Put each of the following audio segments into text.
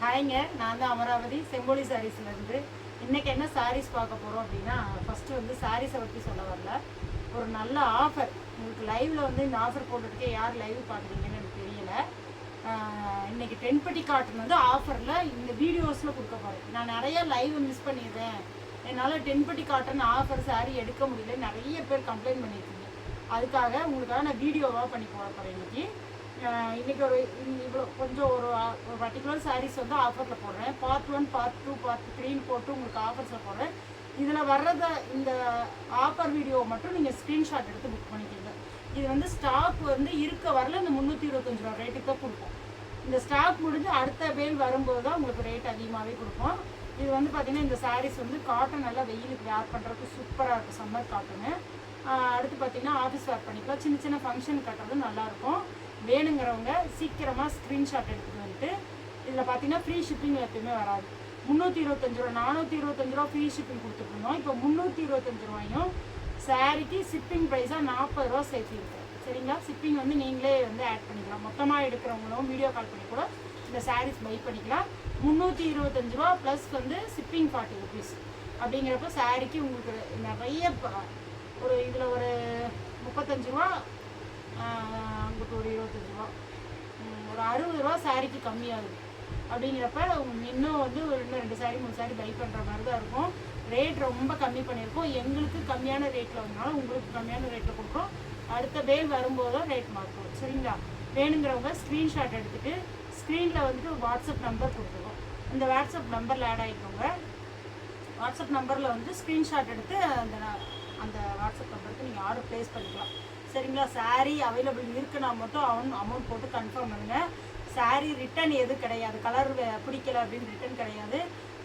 ஹாய்ங்க நான் தான் அமராவதி செங்கோலி சாரீஸ்லேருந்து இன்றைக்கி என்ன சாரீஸ் பார்க்க போகிறோம் அப்படின்னா ஃபஸ்ட்டு வந்து சாரீஸை பற்றி சொல்ல வரல. ஒரு நல்ல ஆஃபர் உங்களுக்கு லைவில் வந்து இந்த ஆஃபர் போட்டுருக்கே யார் லைவ் பார்க்குறீங்கன்னு எனக்கு தெரியல. இன்றைக்கி இன்னைக்கு டென்பட்டி காட்டன் வந்து ஆஃபரில் இந்த வீடியோஸில் கொடுக்க போகிறேன் நான் நிறையா லைவ் மிஸ் பண்ணிடுறேன் என்னால் டென்பட்டி காட்டன் ஆஃபர் சாரி எடுக்க முடியல. நிறைய பேர் கம்ப்ளைண்ட் பண்ணியிருக்கீங்க அதுக்காக உங்களுக்காக நான் வீடியோவாக பண்ணி போட போகிறேன் இன்றைக்கி இன்றைக்கி ஒரு இவ்வளோ கொஞ்சம் ஒரு ஒரு பர்டிகுலர் சாரீஸ் வந்து ஆஃபரில் போடுறேன். Part one part two part த்ரீன்னு போட்டு உங்களுக்கு ஆஃபர்ஸில் போடுறேன். இதில் வர்றத இந்த ஆஃபர் வீடியோ மட்டும் நீங்கள் ஸ்க்ரீன்ஷாட் எடுத்து புக் பண்ணிக்கோங்க. இது வந்து ஸ்டாக் வந்து இருக்க வரல இந்த முந்நூற்றி இருபத்தஞ்சு ரூபா ரேட்டுக்கு தான் கொடுப்போம் இந்த ஸ்டாக் முடிஞ்சு அடுத்த வேல் வரும்போது தான் உங்களுக்கு ரேட் அதிகமாகவே கொடுப்போம் இது வந்து பார்த்தீங்கன்னா இந்த சாரீஸ் வந்து காட்டன் நல்லா வெயிலுக்கு வேர் பண்ணுறதுக்கு சூப்பராக இருக்கும் சம்மர் காட்டனு அடுத்து பார்த்தீங்கன்னா ஆஃபீஸ் வேர் பண்ணிக்கலாம். சின்ன சின்ன ஃபங்க்ஷன் கட்டுறது நல்லாயிருக்கும் வேணுங்கிறவங்க சீக்கிரமாக ஸ்க்ரீன்ஷாட் எடுத்துகிட்டு வந்துட்டு இதில் பார்த்தீங்கன்னா ஃப்ரீ ஷிப்பிங் எப்பயுமே வராது. முந்நூற்றி இருபத்தஞ்சு ரூபா நானூற்றி இருபத்தஞ்சு ரூபா ஃப்ரீ ஷிப்பிங் கொடுத்துட்ருந்தோம் இப்போ முந்நூற்றி இருபத்தஞ்சு ரூபாயும் சாரிக்கு ஷிப்பிங் ப்ரைஸாக நாற்பது ரூபா சேர்த்திருக்கேன் சரிங்களா? ஷிப்பிங் வந்து நீங்களே வந்து ஆட் பண்ணிக்கலாம். மொத்தமாக எடுக்கிறவங்களும் வீடியோ கால் பண்ணி கூட இந்த சாரீஸ் பை பண்ணிக்கலாம். முந்நூற்றி இருபத்தஞ்சு ரூபா ப்ளஸ் வந்து ஷிப்பிங் ஃபார்ட்டி ருபீஸ் அப்படிங்கிறப்ப சாரிக்கு உங்களுக்கு நிறைய ஒரு இதில் ஒரு முப்பத்தஞ்சு ரூபா அங்கிட்டு ஒரு இருபத்தஞ்சு ரூபா. ஒரு அறுபது ரூபா சாரிக்கு கம்மியாகுது. அப்படிங்கிறப்ப இன்னும் வந்து ஒரு இன்னும் ரெண்டு சாரி மூணு சாரி பை பண்ணுற மாதிரி தான் இருக்கும். ரேட் ரொம்ப கம்மி பண்ணியிருக்கோம். எங்களுக்கு கம்மியான ரேட்டில் வந்தனால உங்களுக்கு கம்மியான ரேட்டில் கொடுக்குறோம். அடுத்த பேல் வரும்போது தான் ரேட் மாற்றுவோம் சரிங்களா? வேணுங்கிறவங்க ஸ்க்ரீன்ஷாட் எடுத்துகிட்டு ஸ்க்ரீனில் வந்துட்டு வாட்ஸ்அப் நம்பர் கொடுத்துருவோம். இந்த வாட்ஸ்அப் நம்பரில் ஆட் ஆகிக்கோங்க வாட்ஸ்அப் நம்பரில் வந்து ஸ்க்ரீன்ஷாட் எடுத்து அந்த அந்த வாட்ஸ்அப் நம்பருக்கு நீங்கள் ஆர்டர் ப்ளேஸ் பண்ணிக்கலாம். சரிங்களா சாரீ அவைலபிள் இருக்குன்னா மட்டும் அவன் அமௌண்ட் போட்டு கன்ஃபார்ம் பண்ணுங்கள் சாரீ ரிட்டர்ன் எதுவும் கிடையாது. கலர் பிடிக்கல அப்படின்னு ரிட்டர்ன் கிடையாது.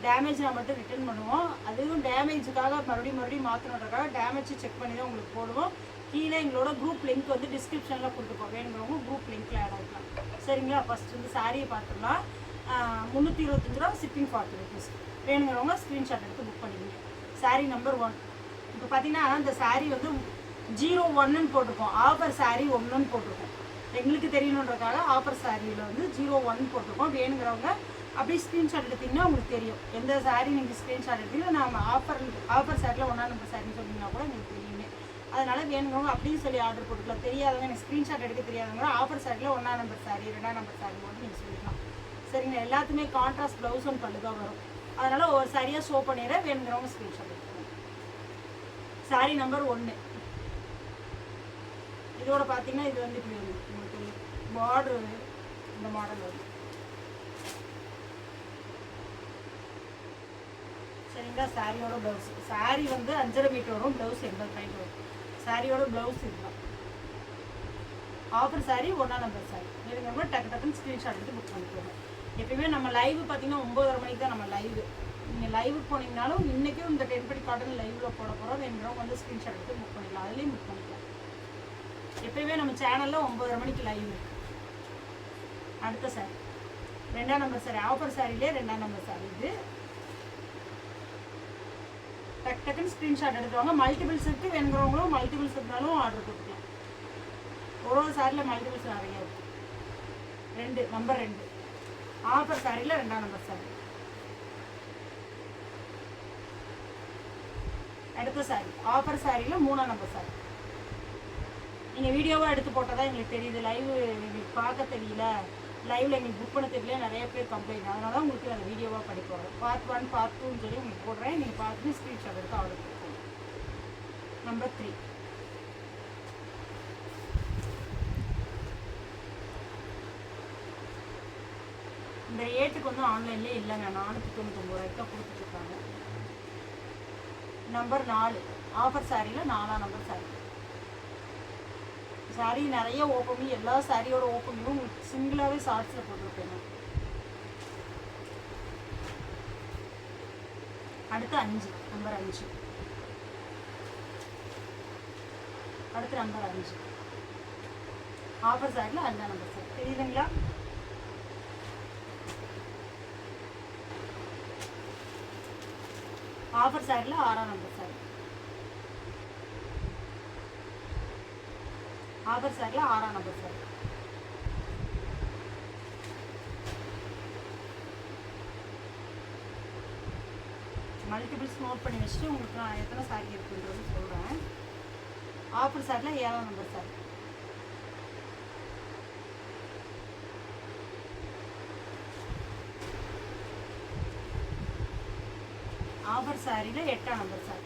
டேமேஜ்னா மட்டும் ரிட்டர்ன் பண்ணுவோம். அதுவும் டேமேஜுக்காக மறுபடியும் மறுபடியும் மாற்றணுன்றக்காக டேமேஜ் செக் பண்ணி தான் உங்களுக்கு போடுவோம். கீழே எங்களோட குரூப் லிங்க் வந்து டிஸ்கிரிப்ஷனில் கொடுத்துருக்கோம் வேணுங்கிறவங்க குரூப் லிங்க்கில் ஆட் ஆகிக்கலாம் சரிங்களா? ஃபஸ்ட் வந்து சாரியை பார்த்துடலாம். முந்நூற்றி இருபத்தஞ்சு ரூபா ஷிப்பிங் ஃபார்ட்டி ருபீஸ் வேணுங்கிறவங்க ஸ்க்ரீன்ஷாட் எடுத்து புக் பண்ணிக்கோங்க. சாரீ நம்பர் ஒன் இப்போ பார்த்தீங்கன்னா அந்த சாரீ வந்து ஜீரோ ஒன்னுன்னு போட்டிருக்கோம். ஆஃபர் சாரி ஒன்றுன்னு போட்டிருக்கோம். எங்களுக்கு தெரியணுன்றக்காக ஆஃபர் சாரியில் வந்து ஜீரோ ஒன் போட்டிருக்கோம். வேணுங்கிறவங்க அப்படியே ஸ்க்ரீன்ஷாட் எடுத்தீங்கன்னா உங்களுக்கு தெரியும். எந்த சாரி நீங்கள் ஸ்க்ரீன்ஷாட் எடுத்தீங்கன்னா நம்ம ஆஃபர் ஆஃபர் சாரியில் ஒன்றா நம்பர் சாரின்னு சொன்னீங்கன்னா கூட உங்களுக்கு தெரியுமே. அதனால் வேணுங்கிறவங்க அப்படியும் சொல்லி ஆர்டர் போட்டுக்கலாம். தெரியாதவங்க எனக்கு ஸ்க்ரீன்ஷாட் எடுக்க தெரியாதவங்க ஆஃபர் சாரியில் ஒன்றா நம்பர் சாரி ரெண்டாம் நம்பர் சாரி மட்டும் நீங்கள் சொல்லிக்கலாம். சரிங்க எல்லாத்துமே கான்ட்ராஸ்ட் ப்ளவுஸ் ஒன் பல்லு தான் வரும். அதனால் ஒரு சரியாக ஷோ பண்ணிடுறேன். வேணுங்கிறவங்க ஸ்க்ரீன்ஷாட் எடுத்துக்கோங்க. சாரி நம்பர் ஒன்று இதோட பார்த்தீங்கன்னா இது வந்து இப்படி வரும் உங்களுக்கு பார்டர் இந்த மாடல் வரும் சரிங்களா? சாரியோட ப்ளவுஸ் சாரி வந்து அஞ்சரை மீட்டர் வரும். ப்ளவுஸ் எண்பது பாயிண்ட் வரும். சாரியோட ப்ளவுஸ் இதுதான். ஆஃபர் சாரி ஒன்றா நம்பர் சாரி வேணுங்கிறப்ப டக்கு டக்குன்னு ஸ்க்ரீன்ஷாட் எடுத்து புக் பண்ணிக்கோங்க. எப்பயுமே நம்ம லைவ் பார்த்தீங்கன்னா ஒம்பதரை மணிக்கு தான் நம்ம லைவ் நீங்கள் லைவ் போனீங்கனாலும் இன்றைக்கும் இந்த டென்படி காட்டன் லைவில் போட போகிறோம் வேணுங்கிறவங்க வந்து ஸ்க்ரீன்ஷாட் எடுத்து புக் பண்ணிக்கலாம். அதுலேயும் புக் பண்ணிக்கலாம். எப்பயுமே நம்ம சேனலில் ஒம்பதரை மணிக்கு லைவ் இருக்கு. அடுத்த சாரி ரெண்டாம் நம்பர் சாரி ஆஃபர் சாரிலே ரெண்டாம் நம்பர் சாரி இது. டக் டக்குன்னு ஸ்க்ரீன்ஷாட் எடுத்துவாங்க மல்டிபிள்ஸ் இருக்குது வேணுங்கிறவங்களும் மல்டிபிள்ஸ் இருந்தாலும் ஆர்டர் கொடுக்கலாம். ஒரு ஒரு சாரியில் மல்டிபிள்ஸ் நிறைய இருக்கு. ரெண்டு நம்பர் ரெண்டு. ஆஃபர் சாரியில் ரெண்டாம் நம்பர் சாரி அடுத்த சாரி ஆஃபர் சாரியில் மூணாம் நம்பர் சாரி நீங்கள் வீடியோவாக எடுத்து போட்டால் தான் எங்களுக்கு தெரியுது. லைவ் எங்களுக்கு பார்க்க தெரியல. லைவில் எங்களுக்கு புக் பண்ண தெரியல. நிறைய பேர் கம்ப்ளைண்ட் அதனால தான் உங்களுக்கு அந்த வீடியோவாக படிக்க போகிறோம் பார்ட் ஒன் பார்ட் டூன்னு சொல்லி உங்களுக்கு போடுறேன். நீங்கள் பார்த்துட்டு ஸ்க்ரீன்ஷாட் எடுத்து ஆர்டர் கொடுக்கணும் நம்பர் த்ரீ இந்த ஏட்டுக்கு வந்து ஆன்லைன்லேயே இல்லைங்க. நானூற்றி தொண்ணூத்தொம்பது ரூபாய்க்கு தான் கொடுத்துட்ருக்காங்க நம்பர் நாலு. ஆஃபர் சாரியில் நாலாம் நம்பர் சாரி சாரி நிறைய ஓப்பனிங் எல்லா சாரியோட ஓப்பனிங்கும் உங்களுக்கு சிங்கிளாகவே ஷார்ட்ஸில் போட்டிருப்பேன் அடுத்து அஞ்சு நம்பர் அஞ்சு. அடுத்து நம்பர் அஞ்சு. ஆஃபர் சாரியில் அஞ்சாம் நம்பர் சார் தெரியுதுங்களா? ஆஃபர் சாரியில் ஆறாம் நம்பர் சாரி ஆஃபர் சாரியில் ஆறாம் நம்பர் சார். மல்டிபிள்ஸ் நோட் பண்ணி வச்சுட்டு உங்களுக்கு நான் எத்தனை சாரி இருக்குன்றது சொல்கிறேன் ஆஃபர் சாரியில் ஏழாம் நம்பர் சார். ஆஃபர் சாரியில் எட்டாம் நம்பர் சார்.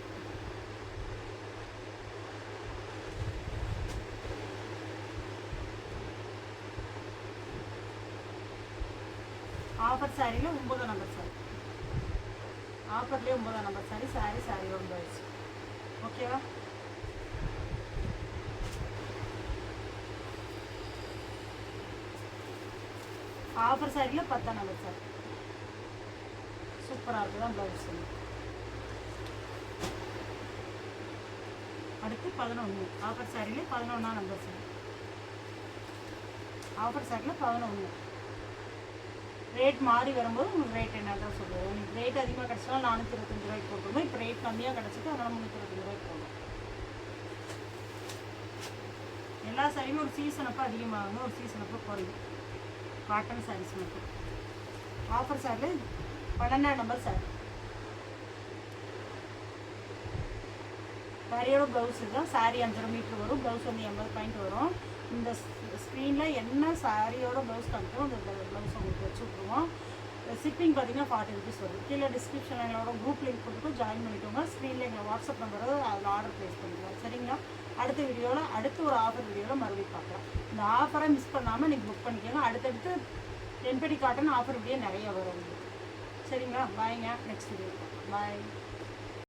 ஆஃபர் சாரியில் ஒம்பதாம் நம்பர் சாரி ஆஃபர்லேயே ஒம்பதாம் நம்பர் சாரி சாரி சாரி ஒம்பது ஓகேவா ஆஃபர் சாரியில் பத்தாம் நம்பர் சாரி சூப்பராக இருக்குது தான் ப்ளவுஸ் அடுத்து பதினொன்று ஆஃபர் சாரியிலே பதினொன்றாம் நம்பர் சாரி ஆஃபர் சாரியில் பதினொன்று ரேட் மாறி வரும்போது உங்களுக்கு ரேட் என்ன தான் சொல்லுவோம்? உங்களுக்கு ரேட் அதிகமாக கிடச்சினா நானூற்றி இருபத்தஞ்சு ரூபாய்க்கு போட்டுருந்தோம் இப்போ ரேட் கம்மியாக கிடச்சிட்டு அதனால் முந்நூற்றி இருபத்தஞ்சு ரூபாய்க்கு போடும் எல்லா சாரியுமே ஒரு சீசன் அப்போ அதிகமாகும் ஒரு சீசன் அப்போ குறையும். காட்டன் சாரீஸ் மட்டும். ஆஃபர் சாரில் பன்னெண்டாம் நம்பர் சாரி சாரியோட ப்ளவுஸ் தான் சாரி அஞ்சரை மீட்ரு வரும். ப்ளவுஸ் வந்து எண்பது பாயிண்ட் வரும். இந்த ஸ்க்ரீனில் என்ன சாரியோட ப்ளவுஸ் காமிக்கிறோம் அந்த ப்ளவுஸ் உங்களுக்கு வச்சு விட்ருவோம் ஷிப்பிங் பார்த்தீங்கன்னா ஃபார்ட்டி ருபீஸ் வரும். கீழே டிஸ்கிரிப்ஷனில் எங்களோட குரூப் லிங்க் கொடுத்துட்டு ஜாயின் பண்ணிக்கோங்க. ஸ்க்ரீனில் எங்கள் வாட்ஸ்அப் நம்பர் அதில் ஆர்டர் ப்ளேஸ் பண்ணிக்கலாம். சரிங்களா? அடுத்த வீடியோவில் அடுத்த ஒரு ஆஃபர் வீடியோவில் மறுபடியும் பார்க்கலாம். இந்த ஆஃபரை மிஸ் பண்ணாமல் நீங்கள் புக் பண்ணிக்கோங்க. அடுத்தடுத்து டென்படி காட்டன் ஆஃபர் வீடியோ நிறைய வரும் உங்களுக்கு. சரிங்களா? பாய்ங்க நெக்ஸ்ட் வீடியோ பாய்